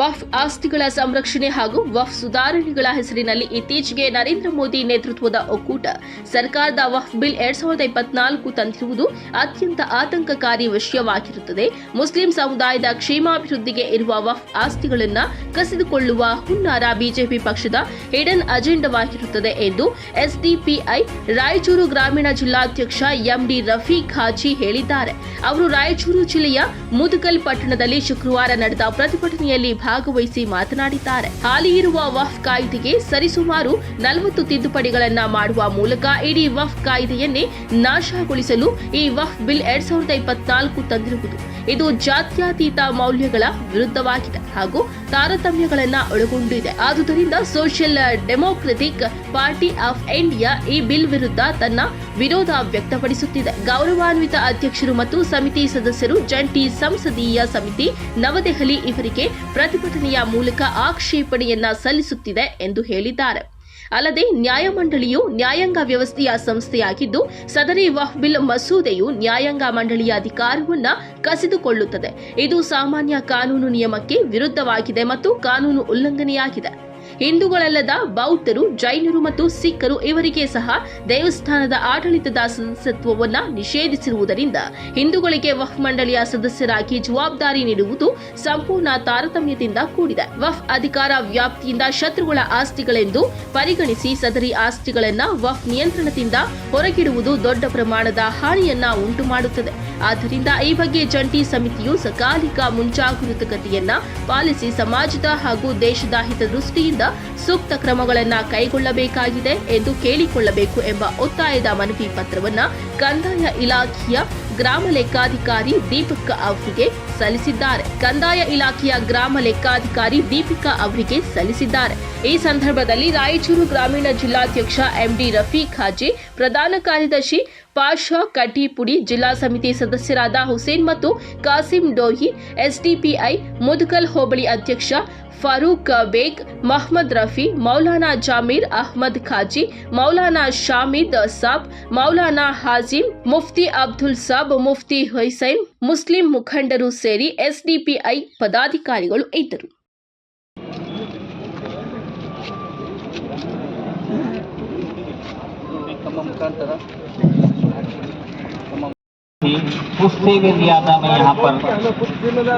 ವಫ್ ಆಸ್ತಿಗಳ ಸಂರಕ್ಷಣೆ ಹಾಗೂ ವಫ್ ಸುಧಾರಣೆಗಳ ಹೆಸರಿನಲ್ಲಿ ಇತ್ತೀಚೆಗೆ ನರೇಂದ್ರ ಮೋದಿ ನೇತೃತ್ವದ ಒಕ್ಕೂಟ ಸರ್ಕಾರದ ವಫ್ ಬಿಲ್ ಎರಡ್ ಸಾವಿರದ ಇಪ್ಪತ್ನಾಲ್ಕು ತಂದಿರುವುದು ಅತ್ಯಂತ ಆತಂಕಕಾರಿ ವಿಷಯವಾಗಿರುತ್ತದೆ. ಮುಸ್ಲಿಂ ಸಮುದಾಯದ ಕ್ಷೇಮಾಭಿವೃದ್ಧಿಗೆ ಇರುವ ವಫ್ ಆಸ್ತಿಗಳನ್ನು ಕಸಿದುಕೊಳ್ಳುವ ಹುನ್ನಾರ ಬಿಜೆಪಿ ಪಕ್ಷದ ಹಿಡನ್ ಅಜೆಂಡವಾಗಿರುತ್ತದೆ ಎಂದು ಎಸ್ಡಿಪಿಐ ರಾಯಚೂರು ಗ್ರಾಮೀಣ ಜಿಲ್ಲಾಧ್ಯಕ್ಷ ಎಂಡಿ ರಫೀಕ್ ಖಾಜಿ ಹೇಳಿದ್ದಾರೆ. ಅವರು ರಾಯಚೂರು ಜಿಲ್ಲೆಯ ಮುದುಗಲ್ ಪಟ್ಟಣದಲ್ಲಿ ಶುಕ್ರವಾರ ನಡೆದ ಪ್ರತಿಭಟನೆಯಲ್ಲಿ ಭಾಗವಹಿಸಿ ಮಾತನಾಡಿದ್ದಾರೆ. ಹಾಲಿ ಇರುವ ವಫ್ ಕಾಯ್ದೆಗೆ ಸರಿಸುಮಾರು ನಲವತ್ತು ತಿದ್ದುಪಡಿಗಳನ್ನ ಮಾಡುವ ಮೂಲಕ ಇಡೀ ವಫ್ ಕಾಯ್ದೆಯನ್ನೇ ನಾಶಗೊಳಿಸಲು ಈ ವಫ್ ಬಿಲ್ ಎರಡ್ ಸಾವಿರದ ಇಪ್ಪತ್ನಾಲ್ಕು ತಂದಿರುವುದು. ಇದು ಜಾತ್ಯತೀತ ಮೌಲ್ಯಗಳ ವಿರುದ್ಧವಾಗಿದೆ ಹಾಗೂ ತಾರತಮ್ಯಗಳನ್ನು ಒಳಗೊಂಡಿದೆ. ಆದುದರಿಂದ Social Democratic Party of India ಈ ಬಿಲ್ ವಿರುದ್ಧ ತನ್ನ ವಿರೋಧ ವ್ಯಕ್ತಪಡಿಸುತ್ತಿದೆ. ಗೌರವಾನ್ವಿತ ಅಧ್ಯಕ್ಷರು ಮತ್ತು ಸಮಿತಿ ಸದಸ್ಯರು ಜಂಟಿ ಸಂಸದೀಯ ಸಮಿತಿ ನವದೆಹಲಿ ಇವರಿಗೆ ಪ್ರತಿಭಟನೆಯ ಮೂಲಕ ಆಕ್ಷೇಪಣೆಯನ್ನ ಸಲ್ಲಿಸುತ್ತಿದೆ ಎಂದು ಹೇಳಿದ್ದಾರೆ. ಅಲ್ಲದೆ ನ್ಯಾಯಮಂಡಳಿಯು ನ್ಯಾಯಾಂಗ ವ್ಯವಸ್ಥೆಯ ಸಂಸ್ಥೆಯಾಗಿದ್ದು, ಸದರಿ ವಹ್ ಬಿಲ್ ಮಸೂದೆಯು ನ್ಯಾಯಾಂಗ ಮಂಡಳಿಯ ಅಧಿಕಾರವನ್ನ ಕಸಿದುಕೊಳ್ಳುತ್ತದೆ. ಇದು ಸಾಮಾನ್ಯ ಕಾನೂನು ನಿಯಮಕ್ಕೆ ವಿರುದ್ಧವಾಗಿದೆ ಮತ್ತು ಕಾನೂನು ಉಲ್ಲಂಘನೆಯಾಗಿದೆ. ಹಿಂದೂಗಳಲ್ಲದ ಬೌದ್ಧರು, ಜೈನರು ಮತ್ತು ಸಿಖ್ಖರು ಇವರಿಗೆ ಸಹ ದೇವಸ್ಥಾನದ ಆಡಳಿತದ ಸದಸ್ಯತ್ವವನ್ನು ನಿಷೇಧಿಸಿರುವುದರಿಂದ ಹಿಂದೂಗಳಿಗೆ ವಫ್ ಮಂಡಳಿಯ ಸದಸ್ಯರಾಗಿ ಜವಾಬ್ದಾರಿ ನೀಡುವುದು ಸಂಪೂರ್ಣ ತಾರತಮ್ಯದಿಂದ ಕೂಡಿದೆ. ವಫ್ ಅಧಿಕಾರ ವ್ಯಾಪ್ತಿಯಿಂದ ಶತ್ರುಗಳ ಆಸ್ತಿಗಳೆಂದು ಪರಿಗಣಿಸಿ ಸದರಿ ಆಸ್ತಿಗಳನ್ನ ವಫ್ ನಿಯಂತ್ರಣದಿಂದ ಹೊರಗಿಡುವುದು ದೊಡ್ಡ ಪ್ರಮಾಣದ ಹಾನಿಯನ್ನ ಉಂಟು ಮಾಡುತ್ತದೆ ಆದ್ದರಿಂದ ಈ ಬಗ್ಗೆ ಜಂಟಿ ಸಮಿತಿಯು ಸಕಾಲಿಕ ಮುಂಜಾಗರೂಕತೆಯನ್ನ ಪಾಲಿಸಿ ಸಮಾಜದ ಹಾಗೂ ದೇಶದ ಹಿತದೃಷ್ಟಿಯಿಂದ ಸೂಕ್ತ ಕ್ರಮಗಳನ್ನು ಕೈಗೊಳ್ಳಬೇಕಾಗಿದೆ ಎಂದು ಕೇಳಿಕೊಳ್ಳಬೇಕು ಎಂಬ ಒತ್ತಾಯದ ಮನವಿ ಪತ್ರವನ್ನು ಕಂದಾಯ ಇಲಾಖೆಯ ಗ್ರಾಮ ಲೆಕ್ಕಾಧಿಕಾರಿ ದೀಪಕ್ ಅವರಿಗೆ ಸಲ್ಲಿಸಿದ್ದಾರೆ. ಕಂದಾಯ ಇಲಾಖೆಯ ಗ್ರಾಮ ಲೆಕ್ಕಾಧಿಕಾರಿ ದೀಪಿಕಾ ಅವರಿಗೆ ಸಲ್ಲಿಸಿದ್ದಾರೆ. ಈ ಸಂದರ್ಭದಲ್ಲಿ ರಾಯಚೂರು ಗ್ರಾಮೀಣ ಜಿಲ್ಲಾಧ್ಯಕ್ಷ ಎಂಡಿ ರಫೀಕ್ ಹಾಜಿ, ಪ್ರಧಾನ ಕಾರ್ಯದರ್ಶಿ ಪಾಷಾ ಕಟೀಪುಡಿ ಜಿಲ್ಲಾ ಸಮಿತಿ ಸದಸ್ಯರಾದ ಹುಸೇನ್ ಮತ್ತು ಕಾಸಿಂ ಡೋಹಿ, ಎಸ್ಡಿಪಿಐ ಮುದ್ಕಲ್ ಹೋಬಳಿ ಅಧ್ಯಕ್ಷ ಫಾರೂಕ್ ಬೇಗ್ ಮಹಮ್ಮದ್ ರಫಿ, ಮೌಲಾನಾ ಜಾಮೀರ್ ಅಹ್ಮದ್ ಖಾಜಿ, ಮೌಲಾನಾ ಶಾಮಿದ್ ಸಾಬ್, ಮೌಲಾನಾ ಹಾಜಿಮ್, ಮುಫ್ತಿ ಅಬ್ದುಲ್ ಸಾಬ್, ಮುಫ್ತಿ ಹುಸೈನ್, ಮುಸ್ಲಿಂ ಮುಖಂಡರು ಸೇರಿ ಎಸ್ಡಿಪಿಐ ಪದಾಧಿಕಾರಿಗಳು ಇದ್ದರು. ಮುಖಾಂತರ उससे भी ज़्यादा मैं यहाँ पर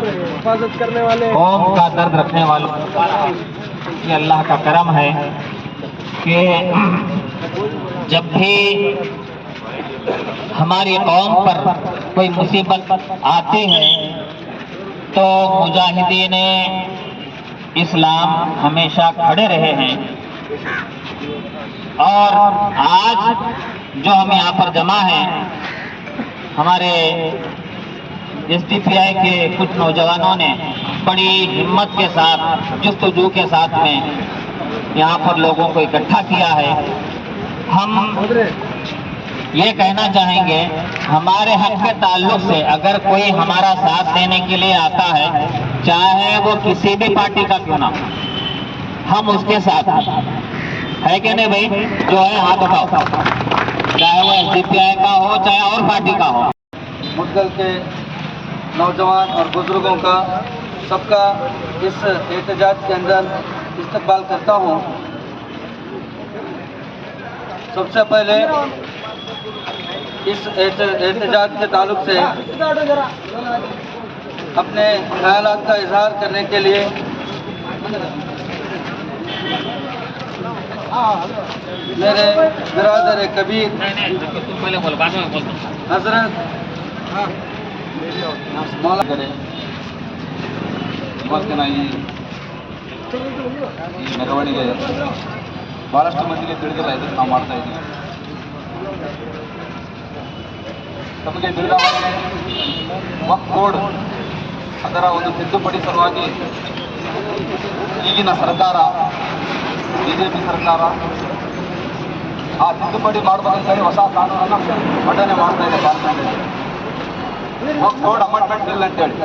हिफाजत करने वाले कौम का दर्द रखने वालों ये अल्लाह का करम है कि जब भी हमारी कौम पर कोई मुसीबत आती है तो मुजाहिदीन इस्लाम हमेशा खड़े रहे हैं। और आज जो हम यहाँ पर जमा हैं, हमारे एस के कुछ नौजवानों ने बड़ी हिम्मत के साथ, जस्तजू के साथ में यहाँ पर लोगों को इकट्ठा किया है। हम ये कहना चाहेंगे, हमारे हक के ताल्लुक से अगर कोई हमारा साथ देने के लिए आता है, चाहे वो किसी भी पार्टी का क्यों ना हम उसके साथ हैं। है कि नहीं भाई? जो है, हाथ उठाओ। चाहे वो एस का हो, चाहे और पार्टी का हो। मुदगल के नौजवान और बुज़ुर्गों का सबका इस एहतजाज के अंदर इस्तकबाल करता हूँ। सबसे पहले इस एहतजाज के ताल्लुक से अपने ख्याल का इजहार करने के लिए मेरे बिरादर कबीर हजरत ಮೌಲ ಇವತ್ತಿನ ಈ ಈ ಮೆರವಣಿಗೆ ಭಾಳಷ್ಟು ಮಂದಿಗೆ ತಿಳಿದಿಲ್ಲ ಇದನ್ನು ನಾವು ಮಾಡ್ತಾ ಇದ್ದೀವಿ ತಮಗೆ ತಿಳಿದ ಹಾಗೆ ವಕ್ ಕೋಡ್ ಅದರ ಒಂದು ತಿದ್ದುಪಡಿ ಸಲುವಾಗಿ ಈಗಿನ ಸರ್ಕಾರ ಬಿ ಜೆ ಪಿ ಸರ್ಕಾರ ಆ ತಿದ್ದುಪಡಿ ಮಾಡಬೇಕಂತೇಳಿ ಹೊಸ ಕಾನೂನನ್ನು ಮಂಡನೆ ಮಾಡ್ತಾ ಇದೆ ಪಾರ್ಲಿಮೆಂಟ್ ಕೋಡ್ ಅಮೆಂಡ್ಮೆಂಟ್ ಬಿಲ್ ಅಂತೇಳಿ.